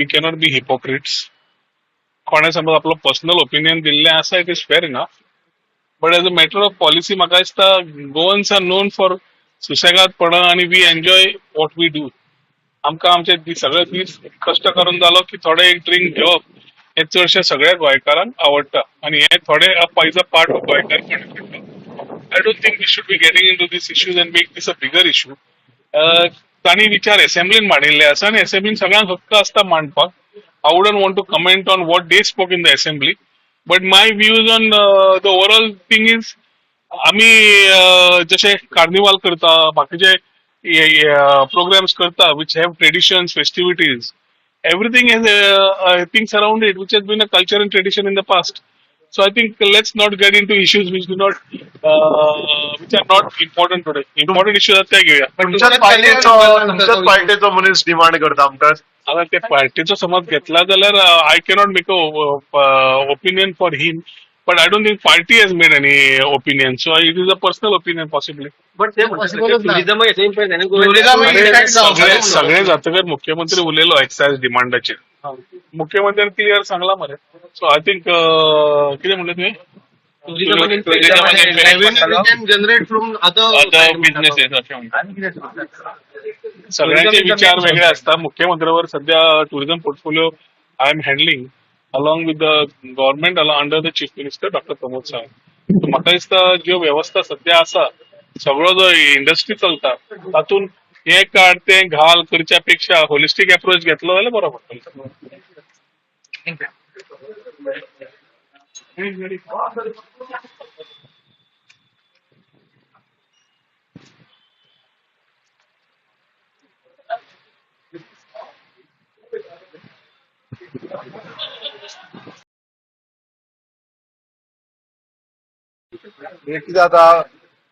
We cannot be hypocrites कोणा समज आपलो पर्सनल ओपिनियन दिल्लें आसा it is fair enough but as a matter of policy म्हाका दिसता गोवन्स आर नोन फॉर सुसेगादपणां आनी we enjoy what we do आमकां आमचे सगळे दीस कश्ट करून जालो की थोडे एक ड्रिंक घेवप हे चडशे सगळ्या गोंयकारांक आवडटा आनी हे थोडे इज अ पार्ट ऑफ गोंयकार I don't think we should be getting into these issues and make these a bigger issue तांणी विचार असेंब्लीन मांडिल्ले आसा आनी असेंब्लीन सगळ्यांक हक्क आसता मांडपाक I wouldn't want to comment on what they spoke in the assembly but my views on the overall thing is आम्ही जशे जसे कार्निवाल करता बाकीचे प्रोग्राम्स करता which have traditions festivities everything has things around it around has been a culture and tradition in the past so i think let's not get into issues which do not uh, which are not important today important issues आहेत त्या घेऊया तुमच्याच पार्टीचो तुमच्याच पार्टीचो मनीस demand करता आमकां आता ते पार्टीचो समज घेतला जाल्यार I cannot make a opinion for him but I don't think party has made any opinion so it is a personal opinion possibly but ते पॉसिबलच नाही टुरिझम येते इम्पॅक्ट आणि Tourism गोव्यात- impact जावं. सगळे सगळे जातकर मुख्यमंत्री उलयलो एक्सायज डिमांडाचेर मुख्यमंत्र्यान क्लियर सांगला मरे सो आय थिंक कितें म्हणले तुवें असे म्हणतात. सगळ्यांचे विचार वेगळे असतात. मुख्यमंत्र्यावर सध्या tourism portfolio I am handling along with the government under the chief minister doctor Pramod Sawant म्हाका दिसता ज्यो व्यवस्था सध्या आसा सगळो जो इंडस्ट्री चलता तातूंत हे काड ते घाल करच्या पेक्षा होलिस्टीक अप्रोच घेतलो जाल्यार बरो पडटलो हे कितें जाता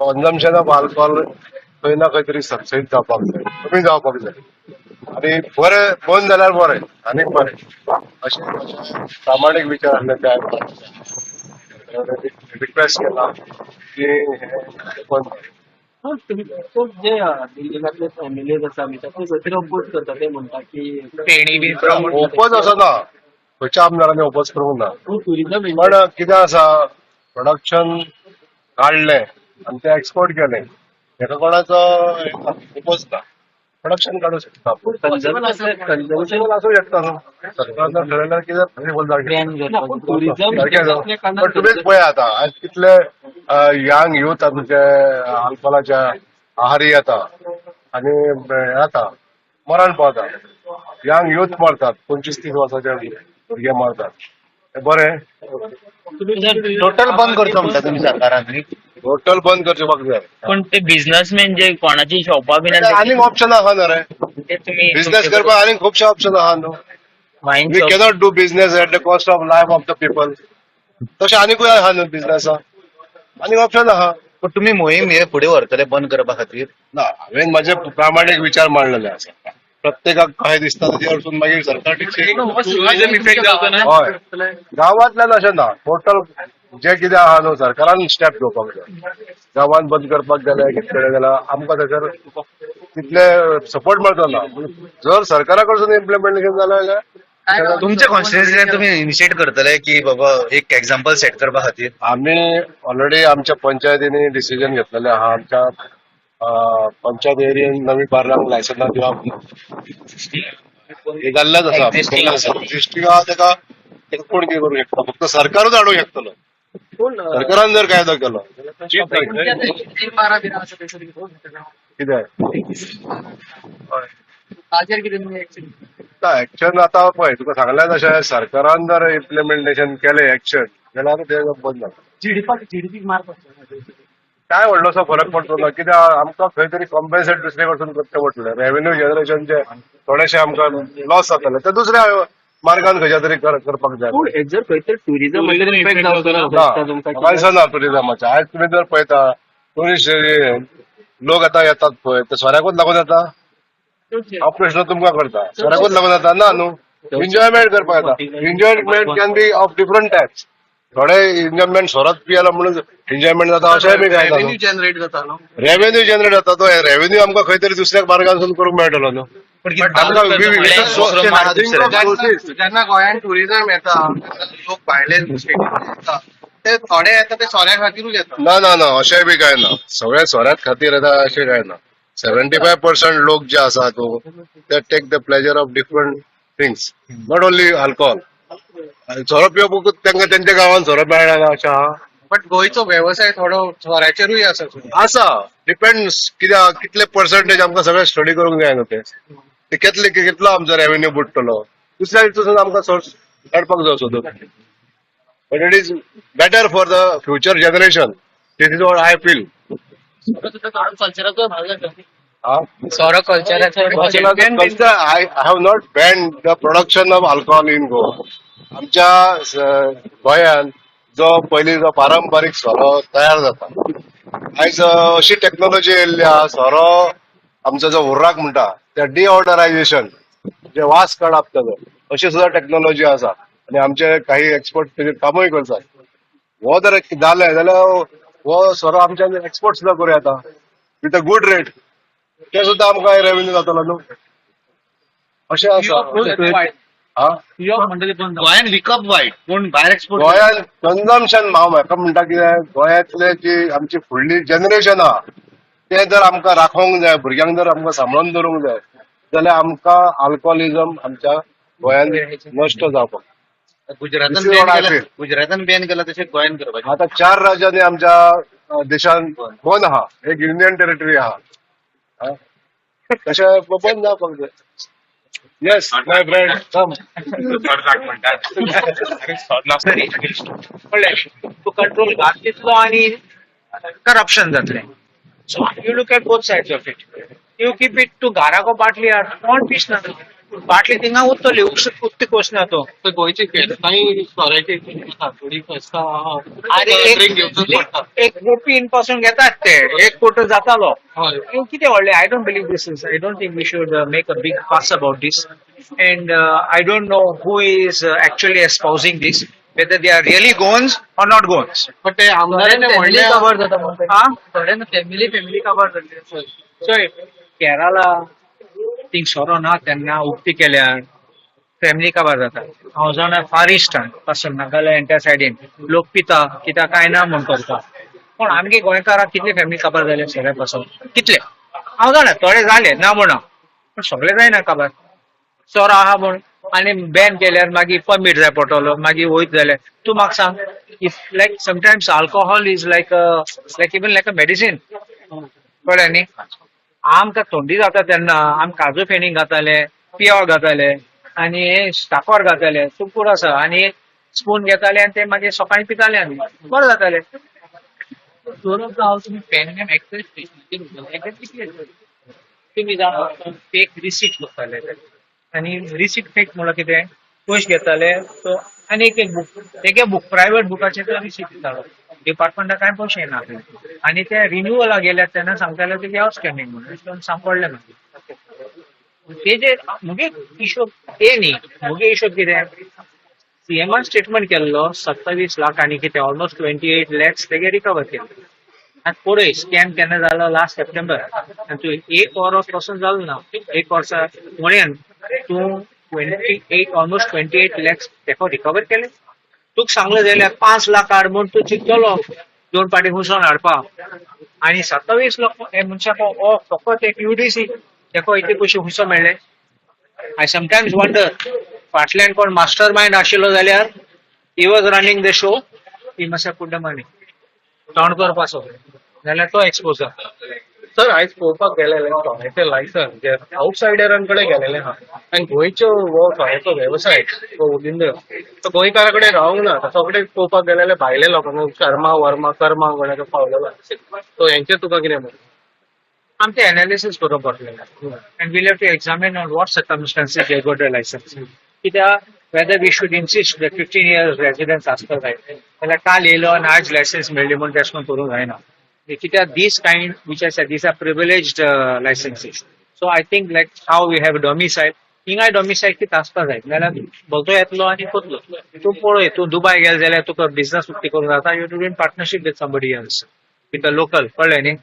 कन्जम्शन ऑफ अल्कोहोल खंय ना खंय तरी सबसिड जावपाक जाय कमी जावपाक जाय आनी बरें बंद जाल्यार बरें आनीक बरें अशें प्रामाणीक विचार आसले ते रिक्वेस्ट केला की हे बंद कर. हा, तुम्ही खूप जे दिल्लीतले फॅमिलीज आसा आमी ताका खंय अपोज करता ते म्हणटा की ओपन असो ना. खंयच्या आमदारांनी ओपन करूंक ना पण कितें आसा प्रोडक्शन काडलें आनी ते एक्सपोर्ट केलें हेका कोणाचो ना प्रोडक्शन काडूं शकता Possible असू शकता. न्हू सरकारनं ठरयल्यार कितें possible जावं शकता. टुरिझम सारकें न्हू? पण तुमीच पळया आता. आज कितले यंग युथ आमचे अल्कोहोलाच्या आहारी येता आणि हे जाता मरण पावता यंग युथ मरतात. पंचवीस तीस वर्साचे भुरगे मरतात. बरें टोटल बंद करचो म्हणटा तुमी सरकारान. टोटल बंद करचें जाय पण ते बिझनेसमॅन जे कोणाची शॉपा बी आनीक ऑप्शन आहा न्हू रे ते तुम्ही बिझनेस करपाक आनीक खुबशे ऑप्शन आहा न्हू we cannot do business at the cost of life of the people तशें आनीकूय आहा न्हू बिझनेसाक आनीक ऑप्शन आहा पण तुम्ही मोहीम हे फुडें व्हरतले बंद करपा खातीर. ना हांवेन माझे प्रामाणीक विचार मांडलेले आसा प्रत्येकाक काय दिसता ताचे वरसून मागीर सरकार हय. गांवांतल्यान अशें ना टोटल जे कितें आहा न्हू सरकारान स्टेप घेवपाक जाय गांवांत बंद करपाक गेले कितें केलें जाल्यार आमकां ताचेर तितले सपोर्ट मेळचो ना. जर सरकारा कडसून इम्प्लिमेंटेशन जालें जाल्यार तुमच्या कॉन्स्टिट्युन्सीन तुम्ही इनिशिएट करतले की बाबा एक एक्झाम्पल सेट करपा खातीर? आमी ऑलरेडी आमच्या पंचायतींनी डिसिजन घेतलेले आहा. आमच्या पंचायत एरियेन नवी बार्रांक लायसन्सां दिवप हे जाल्लेच आसा Existing आसा. एक्झिस्टिंग आहा तेका तेका कोण कितें करूं शकता? फक्त सरकारूच हाडूंक शकतलो अं, सरकारान जर कायदो केलो. चीप जायत. कितें ताजेर कितें एक्शन एक्शन आता पळय तुका सांगलें तशें सरकारान जर इम्प्लिमेंटेशन केलें एक्शन जाल्यार ते बंद जाता जीडीपी जीडीपी मार पडटा काय व्हडलोसो फरक पडटलो ना कित्याक आमकां खंय तरी कॉम्पेन्सेट दुसरे कडसून करचें पडटलें रेव्हेन्यू जनरेशनचे थोडेशे आमकां लॉस जातले ते दुसऱ्या मार्गान खंयच्या तरी कर- करपाक जाय पूण हें जर खंय तर टुरिझम इफेक्ट जावचो ना. टुरिझमाचे आयज तुमी जर पळयता टुरिस्ट लोक आतां येतात पळय. ते सोऱ्याकूच लागून येता ऑपरेशन तुमकां करता. सोऱ्याकूच लागून येता ना न्हू एन्जॉयमेंट करपाक येता. Enjoyment can be of different types थोडे एन्जॉयमेंट सोरात पियला म्हणून एन्जॉयमेंट जाता अशेंय बी काय रेव्हेन्यू जनरेट जाता न्हू रेव्हेन्यू जनरेट जाता तो. रेव्हेन्यू आमकां खंय तरी दुसऱ्या मार्गांसून करूंक मेळटलो न्हू. जेन्ना गोंयांत टुरिझम येता लोक भायले येता ते थोडे येता ते सोऱ्या खातीरूच येता ना ना ना अशेंय बी काय ना. सगळे सोऱ्यात खातीर येता अशें काय ना. सेव्हन्टी फाय पर्सेंट लोक जे आसा तो ते take the pleasure of different things not only alcohol सोरो पिवपूक तांकां तेंच्या गांवांत सोरो मेळना ना अशें आहा बट गोंयचो वेवसाय थोडो सोऱ्याचेरूय आसा आसा डिपेंड्स कित्याक कितले पर्संटेज आमकां सगळें स्टडी करूंक जाय न्हू ते. ते कितले कितलो आमचो रेव्हेन्यू बुडटलो दुसऱ्या हितून आमकां सोर्स काडपाक जाय सोदून but it is better for the future generation this is what I feel कल्चराचो भाग जाता सोरो कल्चराचो I have not banned the production of alcohol in Goa. आमच्या गोंयांत जो पयलीं जो पारंपारीक सोरो तयार जाता. आयज अशी टेक्नॉलॉजी येयल्ली आहा सोरो आमचो जो उर्राक म्हणटा त्या डिऑर्डरायझेशन जे वास काडप ताजो अशी सुद्धा टेक्नॉलॉजी आसा. आनी आमचे काही एक्सपर्ट तेजेर कामूय करतात. हो जर जालें जाल्यार हो सोरो आमच्यान एक्सपोर्ट सुद्धा करूं येता विथ अ गुड रेट ते सुद्धा आमकां रेव्हेन्यू जातलो न्हू? अशें आसा गोंयान विकप वायट पूण भायर एक्सपोर्ट गोंयांत कन्जम्पशन हांव म्हाका म्हणटा कितें गोंयांतले जी आमची फुडली जनरेशन आहा ते जर आमकां राखोंक जाय भुरग्यांक जर आमकां सांबाळून दवरूंक जाय जाल्यार आमकां अल्कोहोलिजम आमच्या गोंयांत नश्ट जावपाक. गुजरातान बॅन केला. गुजरातान बॅन केला तशें गोंयान करपाचें. आता चार राज्यांनी आमच्या देशांत दोन आहा एक युनियन टेरिटरी आहा? तशें बंद जावपाक जाय. Yes my friend come to control gas तितलो आणि corruption जातलें. So you look at both sides of it. You keep it to घाराको बाटली हाड कोण पिसना बाटली थिंगा उरतली उक्ती कोसना तो गोंयची फेस्तांय सोऱ्याची आसा थोडी फेस्तां अरे एक एक गोपीन पासून घेतात ते एक कोट जातालो हय And कितें व्हडलें I don't believe this is I don't think we should make a big fuss about this and I don't know who is actually espousing this whether they are really Goans or not Goans. पण ते आमदारांनी म्हणलें जाता हा family family cover जातले so Kerala thing सोरो ना तेन्ना उक्ती केल्यार फॅमिली काबार जाता? हांव जाणा फार इस्टानपासून नागालँड एंटर सायडीन लोक पिता कित्याक कांय ना म्हण करता पूण आमगे गोंयकाराक कितले फॅमिली काबार जाले सगळे पासून कितले? हांव जाणा थोडे जाले ना म्हणा. पूण सगळे जायना काबार सोरो आहा म्हण आनी बॅन केल्यार मागीर परमीट जाय पडटलो मागीर वयत जाल्यार तूं म्हाका सांग. If like sometimes alcohol is like like even like a medicine कळ्ळें न्ही? आमकां थंडी जाता तेन्ना आमी काजू फेणी घाताले पियाव घाताले आनी हे स्टाकोर घाताले सुकूर आसा आनी स्पून घेताले आनी ते मागीर सकाळीं पिताले आमी बरें जाताले. तुमी जाणा फेक रिसीट करताले ते. आनी रिसीट फेक म्हणल्यार कितें? पयशे घेताले. सो आनी एक एक बूक तेगे बूक प्रायव्हेट बुकाचे तो रिसीट दितालो डिपार्टमेंटा कांय पयशे येना आनी ते रिन्युअला गेल्यार तेन्ना सांगताले तेगे आउटस्टँडींग म्हणून. सांपडले मागीर तेजे मुगे हिशोब ते न्ही. मुगे हिशोब कितें सीएमान स्टेटमेंट केल्लो सत्तावीस लाख आनी कितें ऑलमोस्ट ट्वेंटी एट लॅक्स तेगे रिकवर केले. आनी पळय स्कॅम केन्ना जालो लास्ट सप्टेंबर आनी तूं एक वर्सपासून जालो ना एक वर्सा म्हळ्यान तूं twenty eight almost twenty eight lakhs तेका रिकवर केले. तुका सांगले जाल्यार पांच लाख हाड म्हूण तूं चिंतलो दोन पाटी घुसोन हाडपाक आनी सत्तावीस लोक हे मनशाक हो फकत एक युडीसी तेका इतले पयशे घुसो मेळ्ळे आय समटायम्स वंडर फाटल्यान कोण मास्टर मायंड आशिल्लो जाल्यार he was running the show he मातशें कुड्ड मनी तोंड करपाचो. जाल्यार तो एक्सपोज जाता. सर आयज पळोवपाक गेलेले सोऱ्याचे लायसन जे आउटसायडरांकडे गेलेले आहा आनी गोंयच्यो हो सोऱ्याचो वेवसाय तो उदिंदर तो गोंयकारा कडेन रावंक ना सगळे पळोवपाक गेलेले भायले लोकांक शर्मा वर्मा कर्मा कोणाक पावलेलो सो हेंचेर तुका कितें म्हणटा आमचे एनालिसीस करूंक पडटलें and will have to examine on what circumstances they got licence कित्याक whether we should insist fifteen years residence आसता जाय जाल्यार काल येयलो आनी आज लायसन्स मेळ्ळी म्हूण तेश करून करूंक जायना कित्याक दीस कायंड वीच आसा these are privileged licensees so I think like how we have domicile हिंगाय डॉमिसायल आसपा जाय नाल्यार भोवतो येतलो आनी कोतलो तूं पळय तूं दुबाय गेल जाल्यार तुका बिझनस उक्ती करूंक जाता you do in partnership with somebody else with a local कळ्ळें न्ही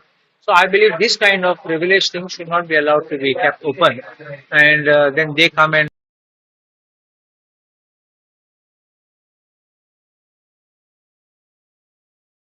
So I believe this kind of privileged things should not be allowed to be kept open. And uh, then they come and